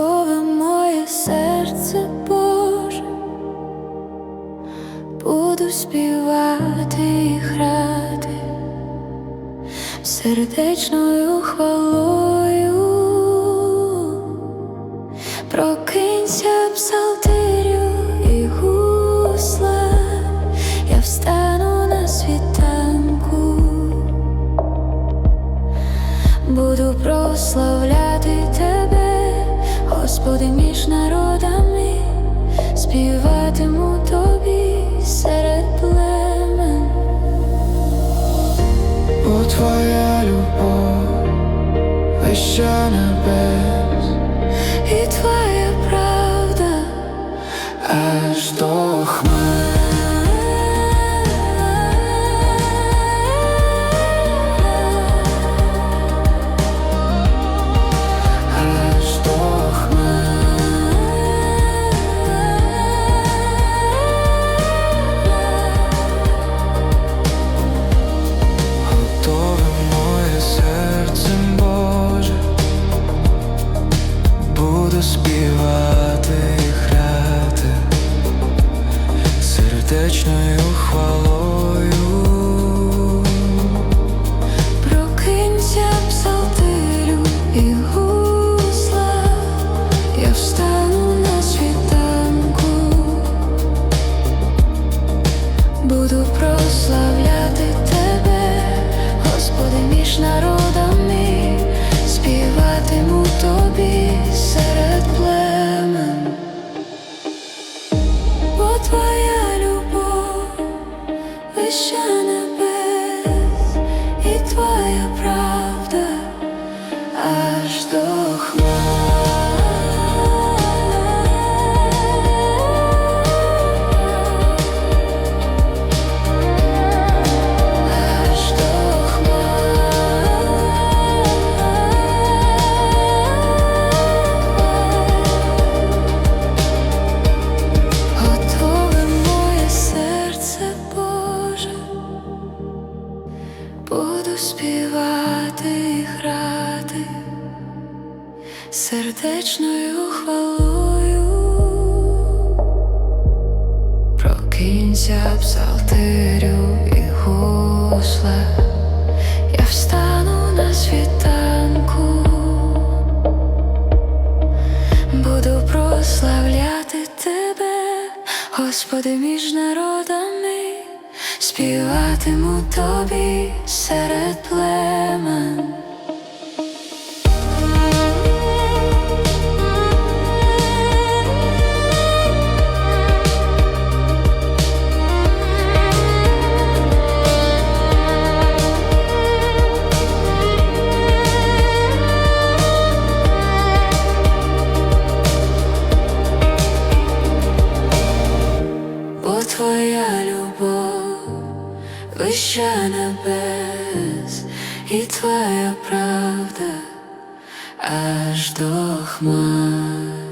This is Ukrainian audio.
Здорове моє серце Боже, буду співати і грати. Сердечною хвалою, прокинься псалтирю і гусла, я встану на світанку, буду прославляти тебе. Господи, між народами, співатиму тобі серед племен. Бо твоя любов вища небес, І твоя тобі серед племен. Бо твоя любов вища сердечною хвалою. Прокинься псалтирю і гусла, я встану на світанку. Буду прославляти тебе, Господи, між народами, співатиму тобі серед племен. Вища небес, і твоя правда аж до хмар.